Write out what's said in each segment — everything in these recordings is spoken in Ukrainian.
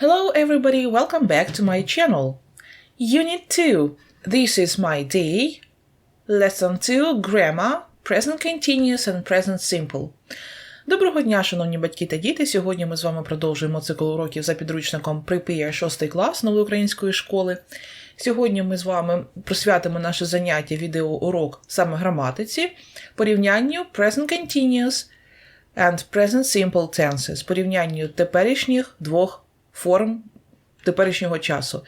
Hello everybody, welcome back to my channel. Unit 2. This is my day. Lesson 2. Grammar. Present continuous and present simple. Доброго дня, шановні батьки та діти. Сьогодні ми з вами продовжуємо цикл уроків за підручником Prepare 6 клас нової української школи. Сьогодні ми з вами присвятимо наше заняття відеоурок саме граматиці, порівнянню Present Continuous and Present Simple Tenses, порівнянню теперішніх двох форм теперішнього часу.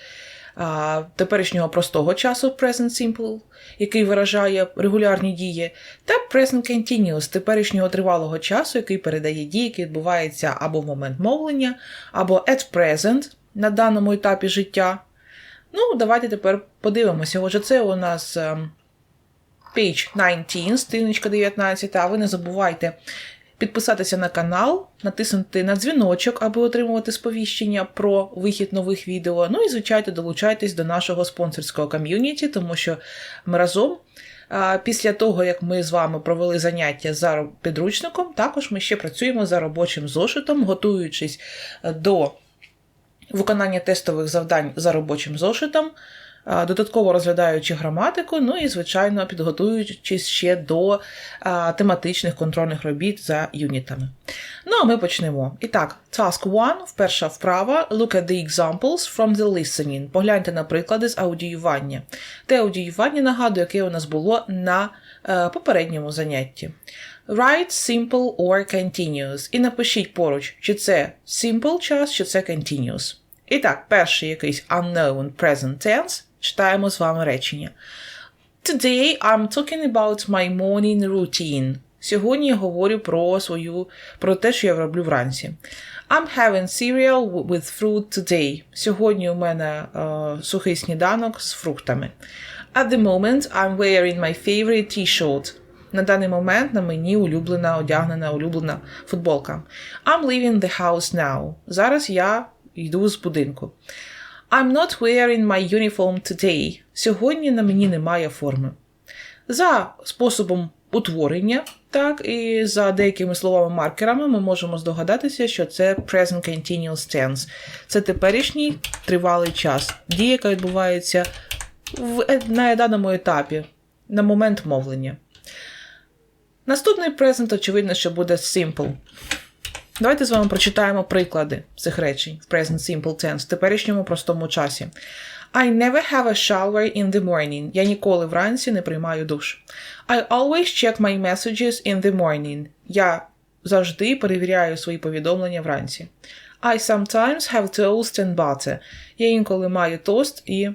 Теперішнього простого часу Present Simple, який виражає регулярні дії, та Present Continuous теперішнього тривалого часу, який передає дії, які відбуваються або в момент мовлення, або at present на даному етапі життя. Ну, давайте тепер подивимося. Отже, це у нас um, page 19, сторіночка 19, а ви не забувайте підписатися на канал, натиснути на дзвіночок, аби отримувати сповіщення про вихід нових відео. Ну і, звичайно, долучайтесь до нашого спонсорського ком'юніті, тому що ми разом. Після того, як ми з вами провели заняття за підручником, також ми ще працюємо за робочим зошитом, готуючись до виконання тестових завдань за робочим зошитом додатково розглядаючи граматику, ну і, звичайно, підготуючись ще до а, тематичних контрольних робіт за юнітами. Ну, а ми почнемо. І так, task 1, перша вправа. Look at the examples from the listening. Погляньте на приклади з аудіювання. Те аудіювання, нагадую, яке у нас було на а, попередньому занятті. Write simple or continuous. І напишіть поруч, чи це simple час, чи це continuous. І так, перший якийсь unknown present tense. Читаємо з вами речення. Today I'm talking about my morning routine. Сьогодні я говорю про свою, про те, що я роблю вранці. I'm having cereal with fruit today. Сьогодні у мене uh, сухий сніданок з фруктами. At the moment, I'm wearing my favorite t-shirt. На даний момент на мені улюблена, одягнена, улюблена футболка. I'm leaving the house now. Зараз я йду з будинку. I'm not wearing my uniform today. Сьогодні на мені немає форми. За способом утворення, так, і за деякими словами-маркерами ми можемо здогадатися, що це present continuous tense. Це теперішній тривалий час, дія, яка відбувається в, на даному етапі, на момент мовлення. Наступний present, очевидно, що буде simple. Давайте з вами прочитаємо приклади цих речень в present simple tense в теперішньому простому часі. I never have a shower in the morning. Я ніколи вранці не приймаю душ. I always check my messages in the morning. Я завжди перевіряю свої повідомлення вранці. I sometimes have toast and butter. Я інколи маю тост і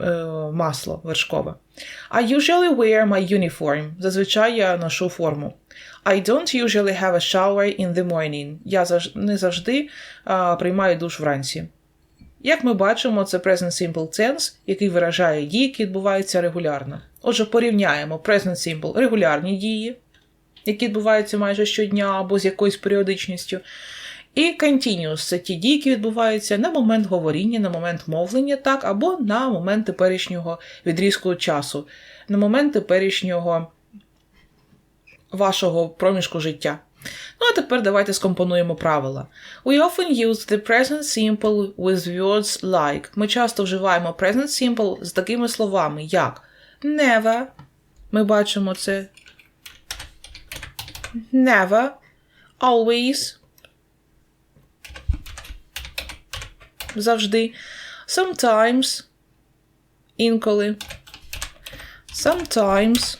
е, масло вершкове. I usually wear my uniform. Зазвичай я ношу форму. I don't usually have a shower in the morning. Я не завжди а, приймаю душ вранці. Як ми бачимо, це Present Simple Tense, який виражає дії, які відбуваються регулярно. Отже, порівняємо Present Simple регулярні дії, які відбуваються майже щодня або з якоюсь періодичністю. І continuous це ті дії, які відбуваються на момент говоріння, на момент мовлення, так, або на момент теперішнього відрізку часу, на момент теперішнього вашого проміжку життя. Ну, а тепер давайте скомпонуємо правила. We often use the present simple with words like. Ми часто вживаємо present simple з такими словами, як never. Ми бачимо це. Never. Always. Завжди. Sometimes. Інколи. Sometimes.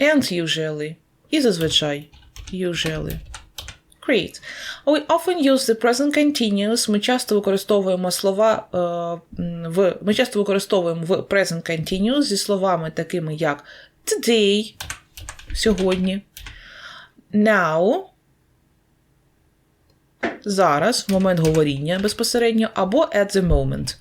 And usually. І зазвичай. Usually. Great. We often use the present continuous. Ми часто використовуємо слова uh, в ми часто використовуємо в present continuous зі словами такими як today, сьогодні, now, зараз, в момент говоріння безпосередньо, або at the moment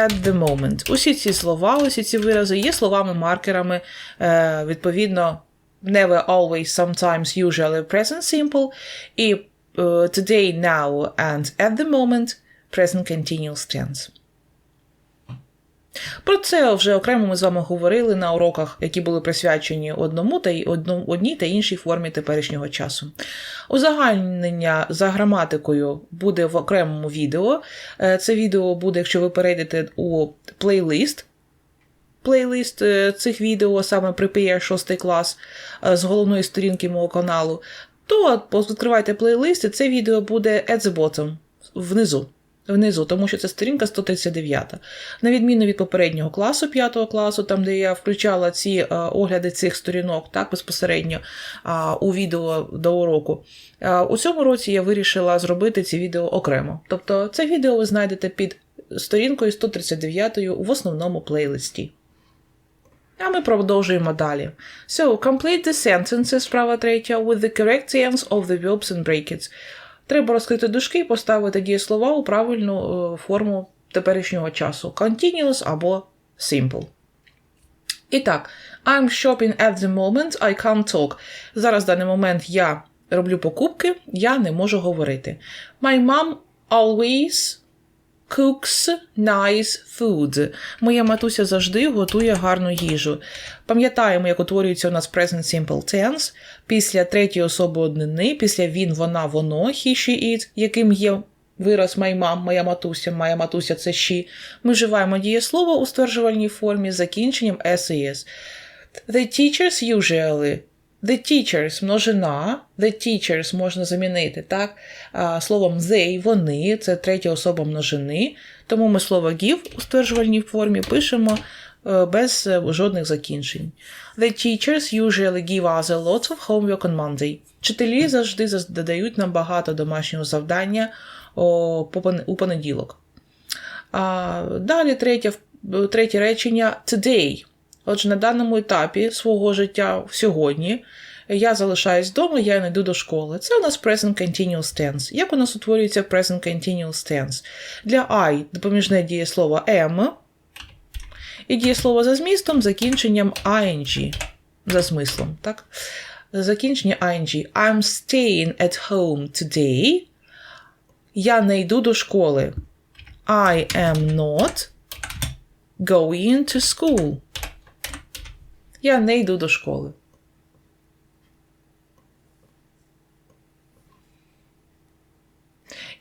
at the moment. Усі ці слова, усі ці вирази є словами-маркерами, е, відповідно, never, always, sometimes, usually, present simple. І е, today, now and at the moment present continuous tense. Про це вже окремо ми з вами говорили на уроках, які були присвячені одному та й одній та іншій формі теперішнього часу. Узагальнення за граматикою буде в окремому відео. Е, Це відео буде, якщо ви перейдете у плейлист. Плейлист е, цих відео саме Prepare 6 клас е, з головної сторінки мого каналу, то відкривайте плейлист, і це відео буде at the bottom, внизу. Внизу, тому що це сторінка 139. На відміну від попереднього класу, 5 класу, там, де я включала ці е, огляди цих сторінок так безпосередньо у відео до уроку. Е, у цьому році я вирішила зробити ці відео окремо. Тобто це відео ви знайдете під сторінкою 139 в основному плейлисті. А ми продовжуємо далі. So, complete the sentences, справа третя, with the correct tense of the verbs and brackets. Треба розкрити дужки і поставити дієслова у правильну е, форму теперішнього часу. Continuous або simple. І так, I'm shopping at the moment, I can't talk. Зараз в даний момент я роблю покупки, я не можу говорити. My mom always cooks nice food. Моя матуся завжди готує гарну їжу. Пам'ятаємо, як утворюється у нас present simple tense після третьої особи однини, після він, вона, воно, he, she, it, яким є вираз my mom, моя матуся, моя матуся це she. Ми вживаємо дієслово у стверджувальній формі з закінченням s і s. The teachers usually The teachers множина, the teachers можна замінити так, словом they, вони, це третя особа множини, тому ми слово give у стверджувальній формі пишемо е, без е, жодних закінчень. The teachers usually give us a lot of homework on Monday. Вчителі завжди додають нам багато домашнього завдання у понеділок. Далі третє, третє речення today. Отже, на даному етапі свого життя сьогодні я залишаюсь вдома, я не йду до школи. Це у нас present continuous tense. Як у нас утворюється present continuous tense? Для I допоміжне дієслово am і дієслово за змістом закінченням ing. За смислом, так? Закінчення ing. I'm staying at home today. Я не йду до школи. I am not going to school. Я не йду до школи.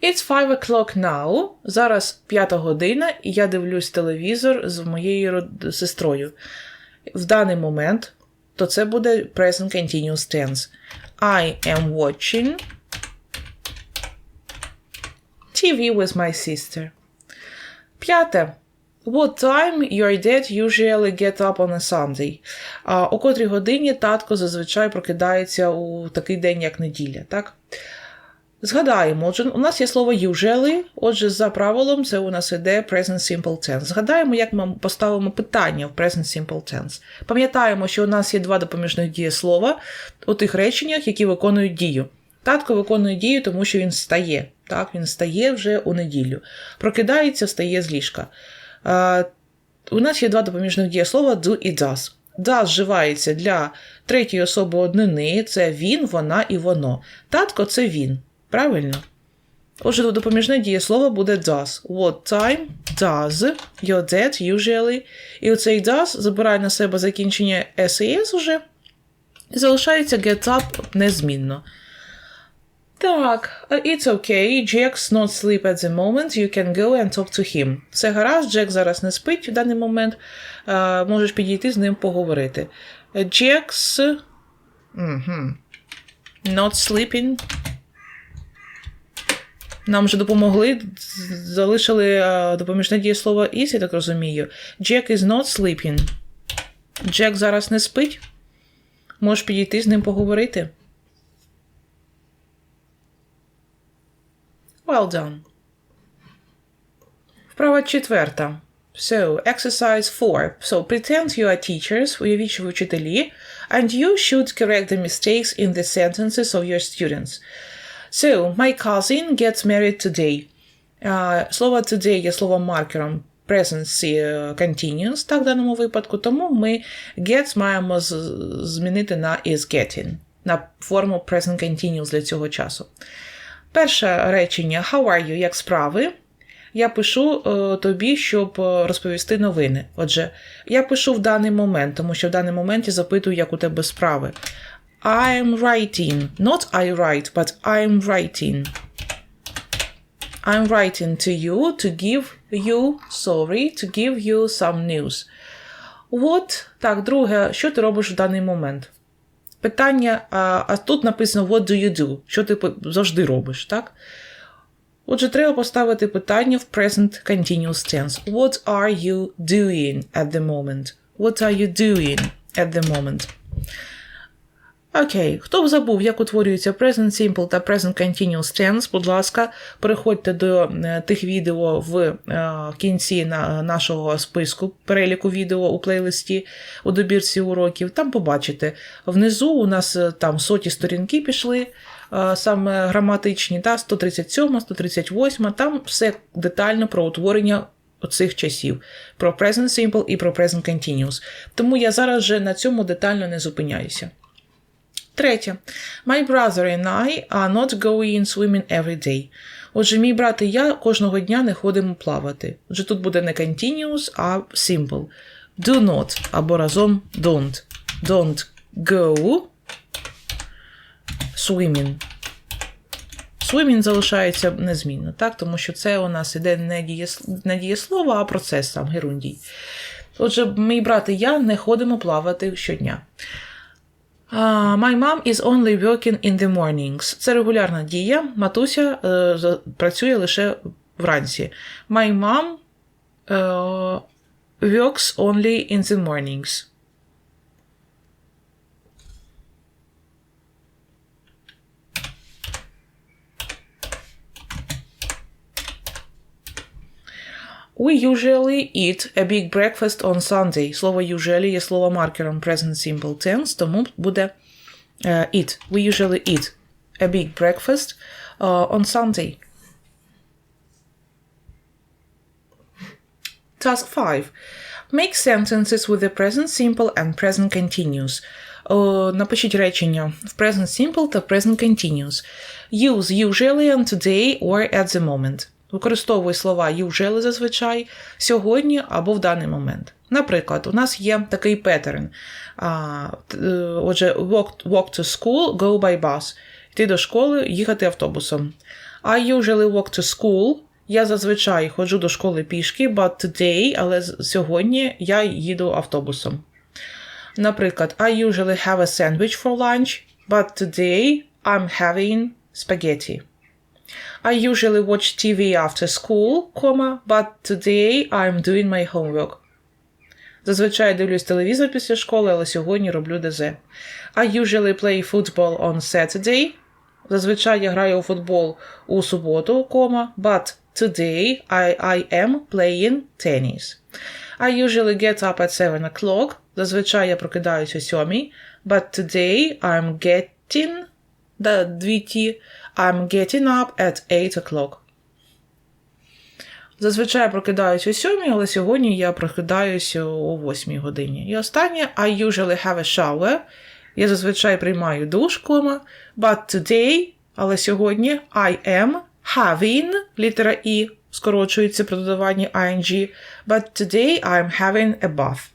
It's five o'clock now. Зараз п'ята година, і я дивлюсь телевізор з моєю сестрою. В даний момент, то це буде present continuous tense. I am watching TV with my sister. П'яте. What time your dad usually get up on a Sunday? А, О котрій годині татко зазвичай прокидається у такий день, як неділя, так? Згадаємо, отже, у нас є слово usually, отже, за правилом, це у нас іде present simple tense. Згадаємо, як ми поставимо питання в present simple tense. Пам'ятаємо, що у нас є два допоміжних дієслова у тих реченнях, які виконують дію. Татко виконує дію, тому що він стає. Так, Він стає вже у неділю. Прокидається, встає з ліжка. У нас є два допоміжних дієслова do і does. Does вживається для третьої особи однини, це він, вона і воно. Татко це він. Правильно? Отже, допоміжне дієслово буде does. What time does your dad usually? І оцей does забирає на себе закінчення S і S уже. І залишається get up незмінно. Так, it's okay. Jack's not sleep at the moment. You can go and talk to him. Все гаразд, Джек зараз не спить в даний момент. Uh, можеш підійти з ним поговорити. Jack's mm-hmm. not sleeping. Нам вже допомогли, залишили допоміжне дієслово is, я так розумію. Jack is not sleeping. Джек зараз не спить. Можеш підійти з ним поговорити. Well done. Вправа четверта. So, exercise 4. So, pretend you are teachers, уявіть, що ви вчителі, and you should correct the mistakes in the sentences of your students. So, my cousin gets married today. Uh, слово today є словом маркером present continuous, так в даному випадку, тому ми gets маємо змінити на is getting, на форму present continuous для цього часу. Перше речення How are you? Як справи? Я пишу е, тобі, щоб е, розповісти новини. Отже, я пишу в даний момент, тому що в даний момент я запитую, як у тебе справи. I'm writing. Not I write, but I'm writing. I'm writing to you to give you, sorry, to give you some news. What? Так, друге, що ти робиш в даний момент? Питання, а, а тут написано What do you do? Що ти завжди робиш, так? Отже, треба поставити питання в present continuous tense. What are you doing at the moment? What are you doing at the moment? Окей, хто б забув, як утворюється Present Simple та Present Continuous Tense, будь ласка, переходьте до е, тих відео в е, кінці на, нашого списку, переліку відео у плейлисті у добірці уроків. Там побачите. Внизу у нас е, там соті сторінки пішли, е, саме граматичні, та 137, 138, там все детально про утворення оцих часів, про Present Simple і про Present Continuous. Тому я зараз вже на цьому детально не зупиняюся. Третє. My brother and I are not going swimming every day. Отже, мій брат і я кожного дня не ходимо плавати. Отже, тут буде не continuous, а simple. Do not або разом don't. Don't go swimming. Swimming залишається незмінно, так? тому що це у нас іде не, дієслово, а процес сам герундій. Отже, мій брат і я не ходимо плавати щодня. Uh, my mom is only working in the mornings. Це регулярна дія. Матуся е, працює лише вранці. My mom е, works only in the mornings. We usually eat a big breakfast on Sunday. Слово usually є слово маркером present simple tense, тому буде е, eat. We usually eat a big breakfast uh, on Sunday. Task 5. Make sentences with the present simple and present continuous. О, напишіть речення в present simple та present continuous. Use usually and today or at the moment. Використовуй слова usually зазвичай, сьогодні або в даний момент. Наприклад, у нас є такий петерн. Е, Отже, walk, walk to school, go by bus. Йти до школи, їхати автобусом. I usually walk to school. Я зазвичай ходжу до школи пішки, but today, але сьогодні я їду автобусом. Наприклад, I usually have a sandwich for lunch, but today I'm having spaghetti. I usually watch TV after school, comma, but today I'm doing my homework. Зазвичай дивлюсь телевізор після школи, але сьогодні роблю ДЗ. I usually play football on Saturday. Зазвичай я граю у футбол у суботу, кома, but today I, I am playing tennis. I usually get up at 7 o'clock. Зазвичай я прокидаюсь о сьомій, but today I'm getting да, дві I'm getting up at 8 o'clock. Зазвичай прокидаюсь о 7, але сьогодні я прокидаюсь о 8 годині. І останнє I usually have a shower. Я зазвичай приймаю душ, кома, but today, але сьогодні I am having, літера І скорочується при додаванні ing, but today I'm having a bath.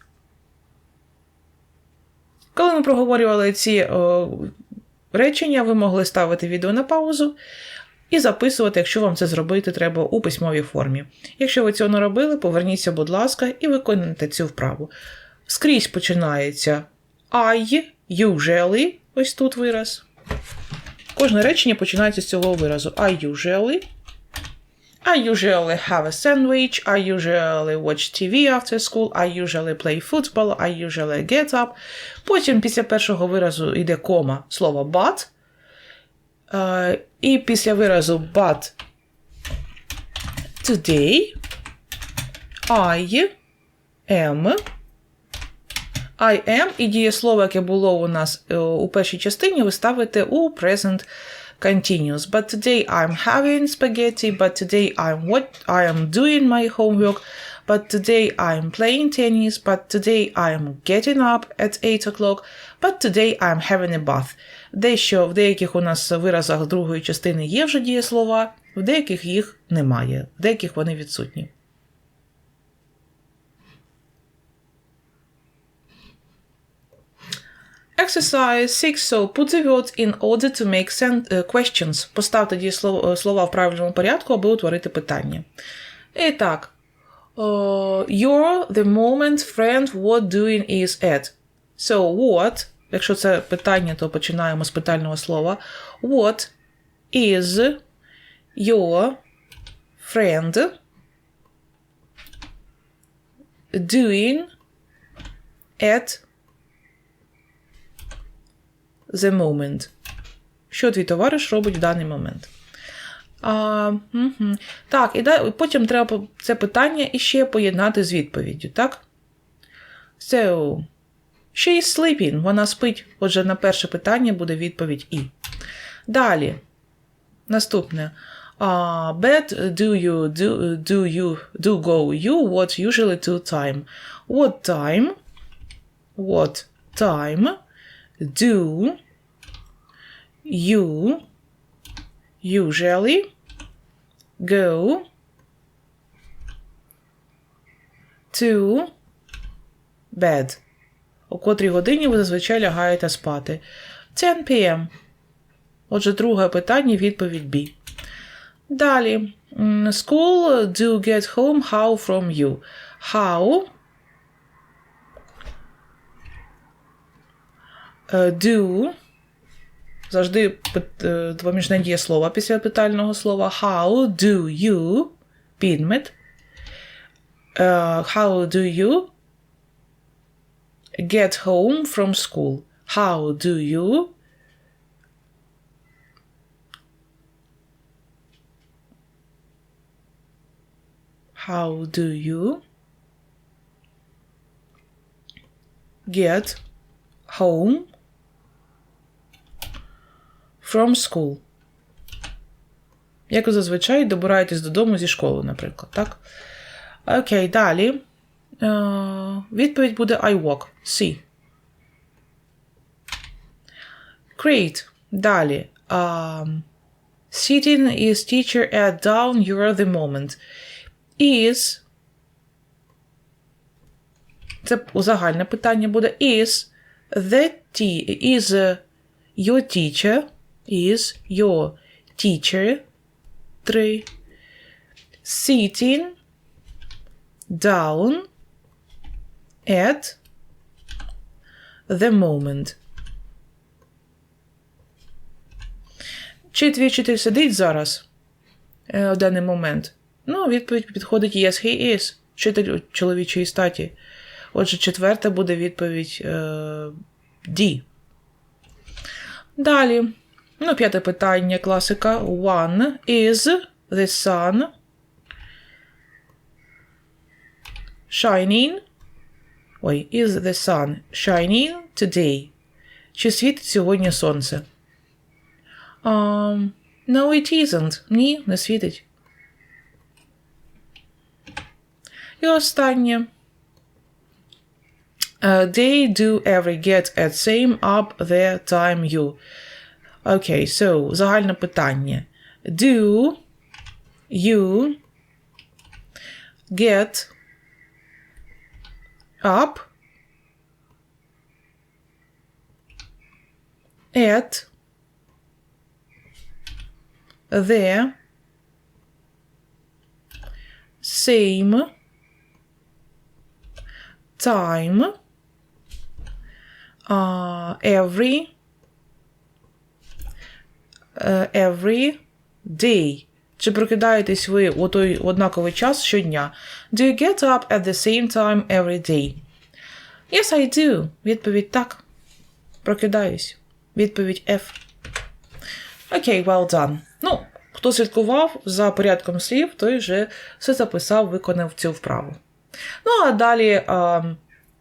Коли ми проговорювали ці о, речення, ви могли ставити відео на паузу і записувати, якщо вам це зробити треба у письмовій формі. Якщо ви цього не робили, поверніться, будь ласка, і виконайте цю вправу. Скрізь починається I, usually, ось тут вираз. Кожне речення починається з цього виразу. I usually. I usually have a sandwich. I usually watch TV after school. I usually play football. I usually get up. Потім після першого виразу йде кома слово but. Е, і після виразу but today I am. I am і дієслово, яке було у нас е, у першій частині, ви ставите у present continuous. But today I'm having spaghetti, but today I'm what I am doing my homework, But today I'm playing tennis. But today I'm getting up at 8 o'clock. But today I'm having a bath. Дещо в деяких у нас виразах другої частини є вже дієслова, в деяких їх немає, в деяких вони відсутні. Exercise 6. So put the words in order to make sen- uh, questions. Поставте дієслова слова в правильному порядку, аби утворити питання. І так. Uh, you're the moment friend what doing is at. So what, якщо це питання, то починаємо з питального слова. What is your friend doing at the moment. Що твій товариш робить в даний момент? А, угу. Так, і да, потім треба це питання іще поєднати з відповіддю, так? So, she is sleeping. Вона спить. Отже, на перше питання буде відповідь І. Далі. Наступне. Uh, bed do you do do you do go you what usually to time? What time? What time do you usually go to bed? О котрій годині ви зазвичай лягаєте спати? 10 p.m. Отже, друге питання, відповідь B. Далі. School do get home how from you. How do завжди е, допоміжне дієслово після питального слова. How do you підмет. Е, How do you get home from school? How do you How do you get home from school? Як зазвичай добираєтесь додому зі школи, наприклад, так? Окей, далі. Е, відповідь буде I walk. See. Great. Далі. Um, sitting is teacher at down you're the moment. Is. Це загальне питання буде. Is the t is uh, your teacher. Is your teacher. Три. Sitting down at the moment. Чи твій вчитель сидить зараз е, в даний момент? Ну, відповідь підходить Yes, he is. Вчитель чоловічої статі. Отже, четверта буде відповідь е, D. Далі. Ну, п'яте питання, класика. One is the sun shining. Ой, is the sun shining today? Чи світить сьогодні сонце? Um, no, it isn't. Ні, не світить. І останнє. Uh, they do every get at same up their time you. Окей, so, загальне питання. Do you get up at the same time uh, every uh, every day. Чи прокидаєтесь ви у той однаковий час щодня? Do you get up at the same time every day? Yes, I do. Відповідь так. Прокидаюсь. Відповідь F. Окей, well done. Ну, хто слідкував за порядком слів, той вже все записав, виконав цю вправу. Ну, а далі um,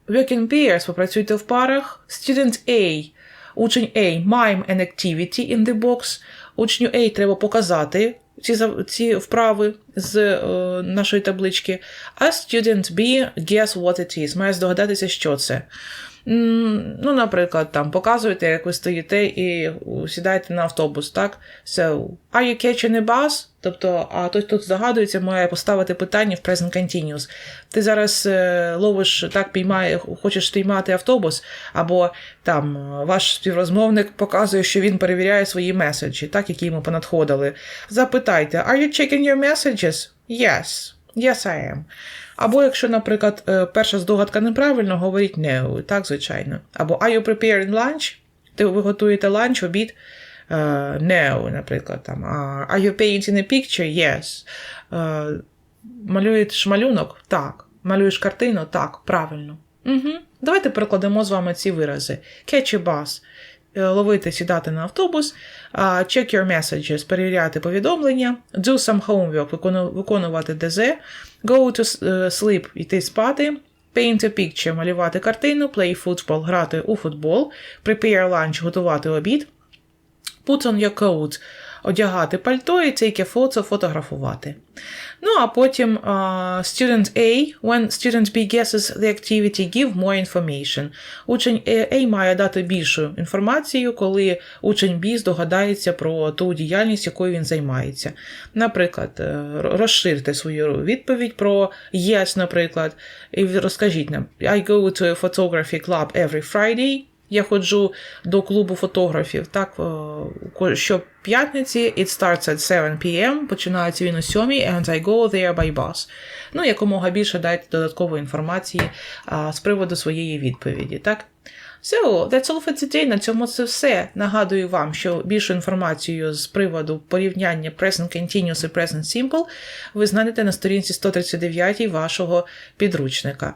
working pairs, попрацюйте в парах. Student A. Учень A. Mime an activity in the box. Учню A треба показати ці, ці вправи з е, нашої таблички. А student B guess what it is. Має здогадатися, що це. Ну, наприклад, там показуєте, як ви стоїте і сідаєте на автобус, так? So, are you catching a bus? Тобто, а той, хто здогадується, має поставити питання в present continuous. Ти зараз е, ловиш, так піймає, хочеш спіймати автобус, або там е, ваш співрозмовник показує, що він перевіряє свої меседжі, так, які йому понадходили. Запитайте, are you checking your messages? Yes. Yes, I am. Або якщо, наприклад, е, перша здогадка неправильно, говоріть no, так, звичайно. Або are you preparing lunch? Ти ви готуєте ланч, обід? Е, no, наприклад, там. А, Are you painting a picture? Yes. Е, Малюєш малюнок? Так. Малюєш картину? Так, правильно. Угу. Давайте перекладемо з вами ці вирази. Catch a bus. Е, Ловити, сідати на автобус, check your messages, перевіряти повідомлення, do some homework, виконувати ДЗ, go to sleep, йти спати, paint a picture, малювати картину, play football, грати у футбол, prepare lunch, готувати обід, put on your coat, одягати пальто і a photo, фотографувати. Ну, а потім а, student A, when student B guesses the activity, give more information. Учень A має дати більшу інформацію, коли учень B здогадається про ту діяльність, якою він займається. Наприклад, е, розширте свою відповідь про yes, наприклад, і розкажіть нам: I go to a photography club every Friday. Я ходжу до клубу фотографів. Так, е, щоп'ятниці it starts at 7 p.m., починається він о 7, and I go there by bus. Ну, якомога більше дайте додаткової інформації а, з приводу своєї відповіді. Так? So, that's all for today. На цьому це все. Нагадую вам, що більшу інформацію з приводу порівняння Present Continuous і Present Simple ви знайдете на сторінці 139 вашого підручника.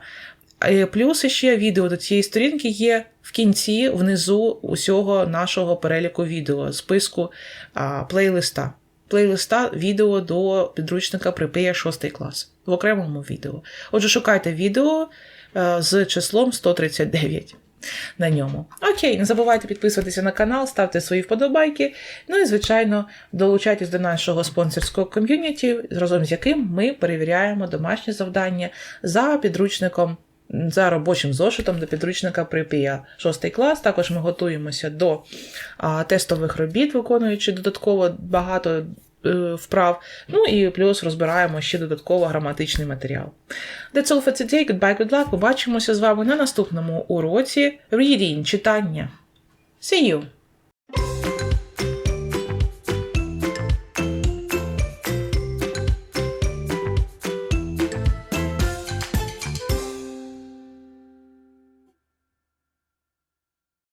Е, Плюс ще відео до цієї сторінки є в кінці, внизу усього нашого переліку відео, списку а, плейлиста. Плейлиста відео до підручника Prepare 6 клас в окремому відео. Отже, шукайте відео е, з числом 139 на ньому. Окей, не забувайте підписуватися на канал, ставте свої вподобайки. Ну і, звичайно, долучайтесь до нашого спонсорського ком'юніті, разом з яким ми перевіряємо домашнє завдання за підручником. За робочим зошитом до підручника Припія 6 клас. Також ми готуємося до тестових робіт, виконуючи додатково багато е, вправ. Ну і плюс розбираємо ще додатково граматичний матеріал. That's all for today. Goodbye, good luck. Побачимося з вами на наступному уроці Reading, читання. See you!